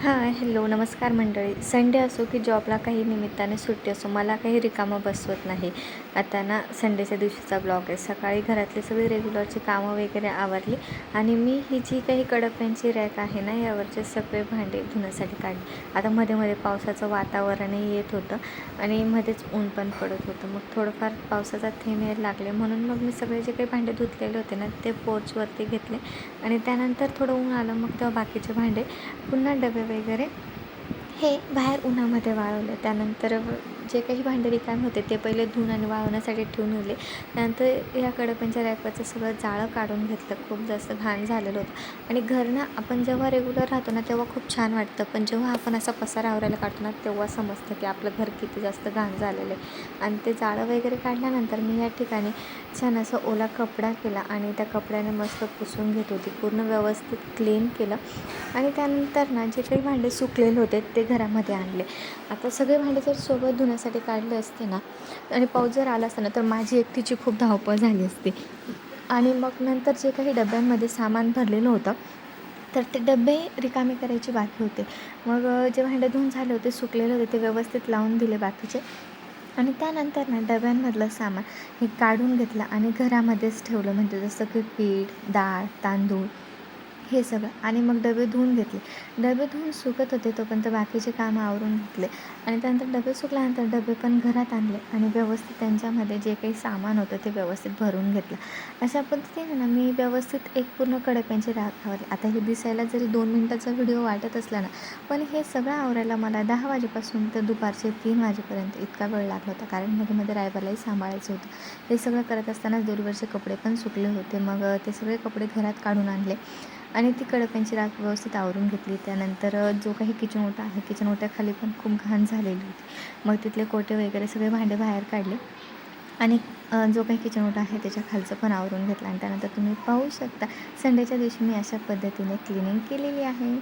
हां हॅलो नमस्कार मंडळी. संडे असो की जॉबला काही निमित्ताने सुट्टी असो मला काही रिकामं बसवत नाही. आता ना संडेच्या दिवशीचा ब्लॉग आहे. सकाळी घरातली सगळी रेग्युलरची कामं वगैरे आवरली आणि मी ही जी काही कडप्यांची रॅक आहे ना यावरचे सगळे भांडे धुण्यासाठी काढले. आता मध्ये मध्ये पावसाचं वातावरणही येत होतं आणि मध्येच ऊन पण पडत होतं. मग थोडंफार पावसाचा थेंब यायला लागले. म्हणून मग मी सगळे जे काही भांडे धुतलेले होते ना ते पोर्चवरती घेतले आणि त्यानंतर थोडं ऊन आलं. मग तेव्हा बाकीचे भांडे पुन्हा डबे वगैरे हे बाहेर उन्हामध्ये वाळवलं. त्यानंतर जे काही भांडे रिकामे होते ते पहिले धुवून आणि वाळवण्यासाठी ठेवून दिले त्यानंतर या कडपंच्या रॅकवरचं सगळं जाळं काढून घेतलं. खूप जास्त घाण झालेलं होतं. आणि घरनं आपण जेव्हा रेग्युलर राहतो ना तेव्हा खूप छान वाटतं. पण जेव्हा आपण असा पसारा आवरायला काढतो ना तेव्हा समजतं की आपलं घर किती जास्त घाण झालेलं आहे. आणि ते जाळं वगैरे काढल्यानंतर मी या ठिकाणी छान असं ओला कपडा केला आणि त्या कपड्याने मस्त पुसून घेत होती. पूर्ण व्यवस्थित क्लीन केलं. आणि त्यानंतर ना जे काही भांडे सुकलेले होते ते घरामध्ये आणले. आता सगळे भांडे जर सोबत धुण्यासाठी काढले असते ना आणि पाऊस जर आला असता ना तर माझी एकटीची खूप धावपळ झाली असती. आणि मग नंतर जे काही डब्यांमध्ये सामान भरलेलं होतं तर ते डबे रिकामे करायचे बाकी होते. मग जे भांडे धुवून झाले होते सुकलेले होते ते व्यवस्थित लावून दिले बाकीचे. आणि त्यानंतर ना डब्यांमधलं सामान हे काढून घेतलं आणि घरामध्येच ठेवलं. म्हणजे जसं की पीठ डाळ तांदूळ हे सगळं. आणि मग डबे धुवून घेतले. डबे धुवून सुकत होते तोपर्यंत बाकीचे कामं आवरून घेतले. आणि त्यानंतर डबे सुकल्यानंतर डबे पण घरात आणले आणि व्यवस्थित त्यांच्यामध्ये जे काही सामान होतं ते व्यवस्थित भरून घेतलं. अशा पद्धतीने ना मी व्यवस्थित एक पूर्ण कडप्यांची राख आवरली आता हे दिसायला जरी दोन मिनटाचा व्हिडिओ वाटत असला ना पण हे सगळं आवरायला मला दहा वाजेपासून तर दुपारचे तीन वाजेपर्यंत इतका वेळ लागला होता कारण मध्ये मध्ये रायबालाही सांभाळायचं होतं. हे सगळं करत असताना दूरवरचे कपडे पण सुकले होते. मग ते सगळे कपडे घरात काढून आणले. आणि ती कडकांची राख व्यवस्थित आवरून घेतली. त्यानंतर जो काही किचन ओटा आहे किचन ओट्याखाली पण खूप घाण झालेली होती. मग तिथले कोटे वगैरे सगळे भांडे बाहेर काढले. आणि जो काही किचन ओटा आहे त्याच्या खालचं पण आवरून घेतला. आणि त्यानंतर तुम्ही पाहू शकता संडेच्या दिवशी मी अशा पद्धतीने क्लिनिंग केलेली आहे.